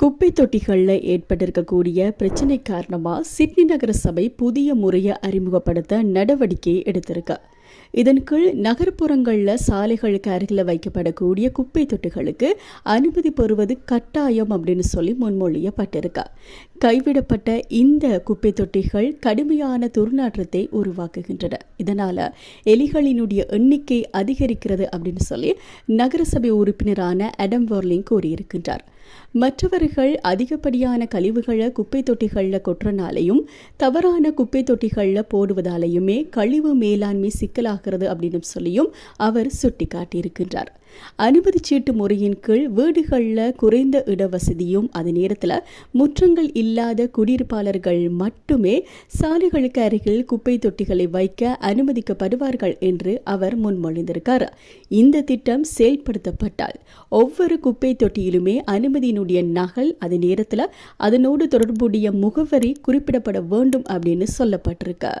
குப்பை தொட்டிகளில் ஏற்பட்டிருக்கக்கூடிய பிரச்சனை காரணமாக சிட்னி நகர சபை புதிய முறையை அறிமுகப்படுத்த நடவடிக்கை எடுத்திருக்கு. இதன் கீழ் நகர்ப்புறங்களில் சாலைகளுக்கு அருகில் வைக்கப்படக்கூடிய குப்பை தொட்டிகளுக்கு அனுமதி பெறுவது கட்டாயம் அப்படின்னு சொல்லி முன்மொழியப்பட்டிருக்கு. கைவிடப்பட்ட இந்த குப்பை தொட்டிகள் கடுமையான துர்நாற்றத்தை உருவாக்குகின்றன. இதனால் எலிகளினுடைய எண்ணிக்கை அதிகரிக்கிறது அப்படின்னு சொல்லி நகரசபை உறுப்பினரான அடம் வர்லிங் கூறியிருக்கின்றார். மற்றவர்கள் அதிகப்படியான கழிவுகளை குப்பை தொட்டிகளில் கொட்டுறனாலையும் தவறான குப்பை தொட்டிகளில் போடுவதாலேயுமே கழிவு மேலாண்மை சிக்கலாகிறது அப்படின்னு சொல்லியும் அவர் சுட்டிக்காட்டியிருக்கின்றார். அனுமதி சீட்டு முறையின் கீழ் வீடுகளில் குறைந்த இடவசதியும் அதே நேரத்தில் முற்றங்கள் இல்லாத குடியிருப்பாளர்கள் மட்டுமே சாலைகளுக்கு அருகில் குப்பை தொட்டிகளை வைக்க அனுமதிக்கப்படுவார்கள் என்று அவர் முன்மொழிந்திருக்கார். இந்த திட்டம் செயல்படுத்தப்பட்டால் ஒவ்வொரு குப்பை தொட்டியிலுமே அனுமதியினுடைய நகல் அதே நேரத்தில் அதனோடு தொடர்புடைய முகவரி குறிப்பிடப்பட வேண்டும் அப்படின்னு சொல்லப்பட்டிருக்கு.